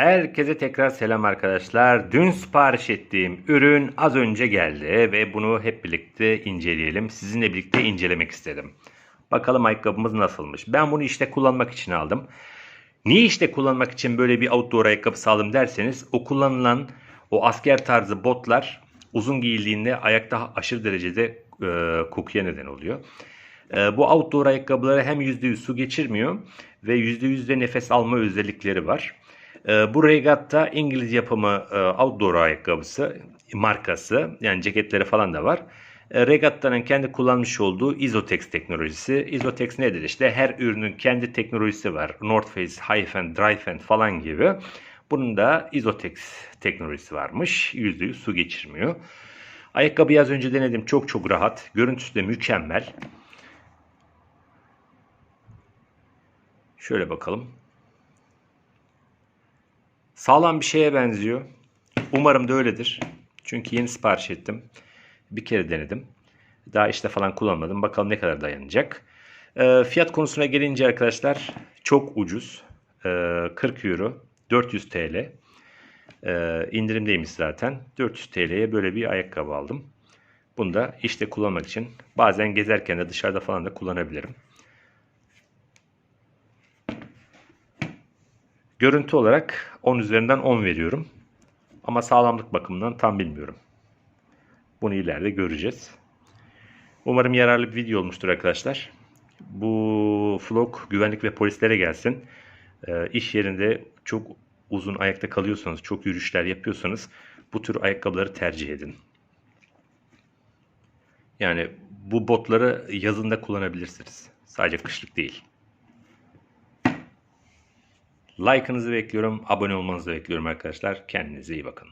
Herkese tekrar selam arkadaşlar. Dün sipariş ettiğim ürün az önce geldi ve bunu hep birlikte inceleyelim. Sizinle birlikte incelemek istedim. Bakalım ayakkabımız nasılmış. Ben bunu işte kullanmak için aldım. Niye işte kullanmak için böyle bir outdoor ayakkabı aldım derseniz o kullanılan o asker tarzı botlar uzun giyildiğinde ayakta aşırı derecede e, kokuya neden oluyor. E, bu outdoor ayakkabıları hem %100 su geçirmiyor ve %100 de nefes alma özellikleri var. E, bu Regatta İngiliz yapımı e, outdoor ayakkabısı markası yani ceketleri falan da var. E, Regatta'nın kendi kullanmış olduğu Isotex teknolojisi. Isotex nedir? İşte her ürünün kendi teknolojisi var. North Face, Hyphen, Dryfen falan gibi. Bunun da Isotex teknolojisi varmış. %100 su geçirmiyor. Ayakkabıyı az önce denedim. Çok çok rahat. Görüntüsü de mükemmel. Şöyle bakalım. Sağlam bir şeye benziyor. Umarım da öyledir. Çünkü yeni sipariş ettim. Bir kere denedim. Daha işte falan kullanmadım. Bakalım ne kadar dayanacak. Ee, fiyat konusuna gelince arkadaşlar çok ucuz. Ee, 40 euro. 400 TL. Ee, indirimdeymiş zaten. 400 TL'ye böyle bir ayakkabı aldım. Bunu da işte kullanmak için bazen gezerken de dışarıda falan da kullanabilirim. Görüntü olarak 10 üzerinden 10 veriyorum. Ama sağlamlık bakımından tam bilmiyorum. Bunu ileride göreceğiz. Umarım yararlı bir video olmuştur arkadaşlar. Bu vlog güvenlik ve polislere gelsin. Ee, iş yerinde çok uzun ayakta kalıyorsanız, çok yürüyüşler yapıyorsanız bu tür ayakkabıları tercih edin. Yani bu botları yazında kullanabilirsiniz. Sadece kışlık değil. Like'ınızı bekliyorum. Abone olmanızı bekliyorum arkadaşlar. Kendinize iyi bakın.